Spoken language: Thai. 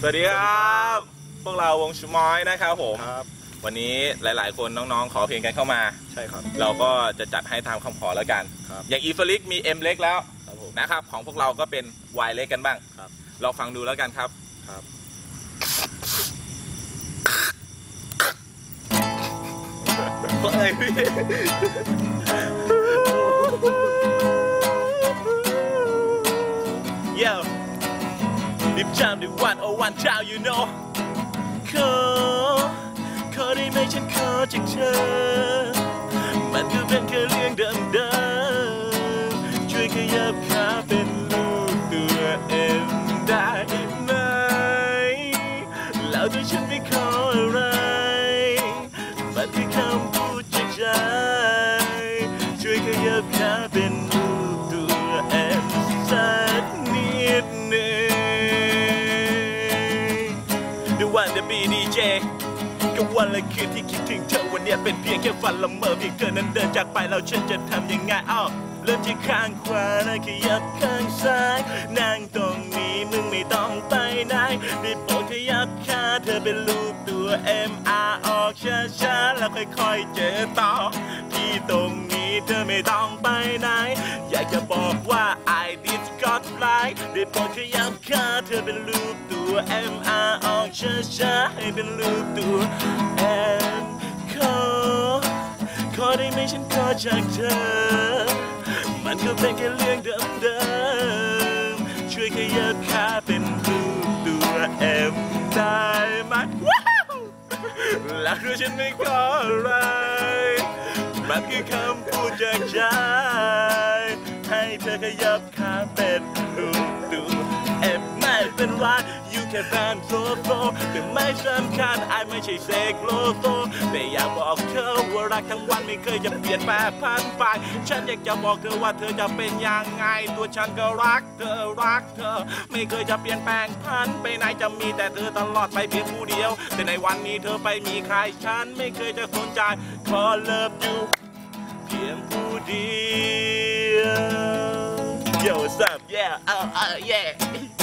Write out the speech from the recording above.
สวัสดีครับ พวกเราวงชมอยนะครับผม ครับ วันนี้หลายๆ คนน้องๆ ขอเพลงกันเข้ามา ใช่ครับ เราก็จะจัดให้ตามคำขอแล้วกัน ครับ อย่างอีฟลิกมี M เล็กแล้วครับผม นะครับ ของพวกเราก็เป็น Y เล็กกันบ้าง ครับ ลองฟังดูแล้วกันครับ ครับ เฮ้ยเย้ ดิบจามดิวันโอวันเจ้า you know ขอขอได้ไหมฉันขอจากเธอ มันก็เป็นแค่เรื่องเดิมๆช่วยขยับขาเป็นลูกตัวเอ็มได้ไหม แล้วถ้าฉันไม่ขออะไร มันคือคำพูดจากใจ ช่วยขยับขา The one the B DJ ก็วันละคืนที่คิดถึงเธอวันเนี้ยเป็นเพียงแค่ฝันละเมอเพียงเธอนั้นเดินจากไปแล้วฉันจะทำยังไงอ้าวเริ่มที่ข้างขวาแล้วขยับข้างซ้ายนั่งตรงนี้มึงไม่ต้องไปไหนได้โปรดขยับขาเธอเป็นลูกตัว M R ออกช้าๆแล้วค่อยๆเจอต่อที่ตรงนี้เธอไม่ต้องไปไหนอยากจะบอกว่า I did ปรดขยับขาเธอเป็นลูกตัว M R ออกช้าๆให้เป็นลูกตัว M ขอขอได้ไหมฉันขอจากเธอ มันก็เป็นแค่เรื่องเดิมๆช่วยขยับขาเป็นรูปตัว M ได้ไหมแล้วคือฉันไม่ขออะไรมันคือคำพูดจากใจให้เธอขยับ ขาเป็นรูปตัว M ไม่เป็นไร you can dance so so แต่ไม่สำคัญไอไม่ใช่เสกโลโซแต่อยากบอกเธอว่ารักทั้งวันไม่เคยจะเปลี่ยนแปลงพันไป ฉันอยากจะบอกเธอว่าเธอจะเป็นยังไง ตัวฉันก็รักเธอรักเธอ ไม่เคยจะเปลี่ยนแปลงพันไปไหนจะมีแต่เธอตลอดไปเพียงผู้เดียว แต่ในวันนี้เธอไปมีใครฉันไม่เคยจะสนใจขอเลิฟอยู่เพียงผู้เดียว Yo, what's up? Yeah, uh, uh, yeah.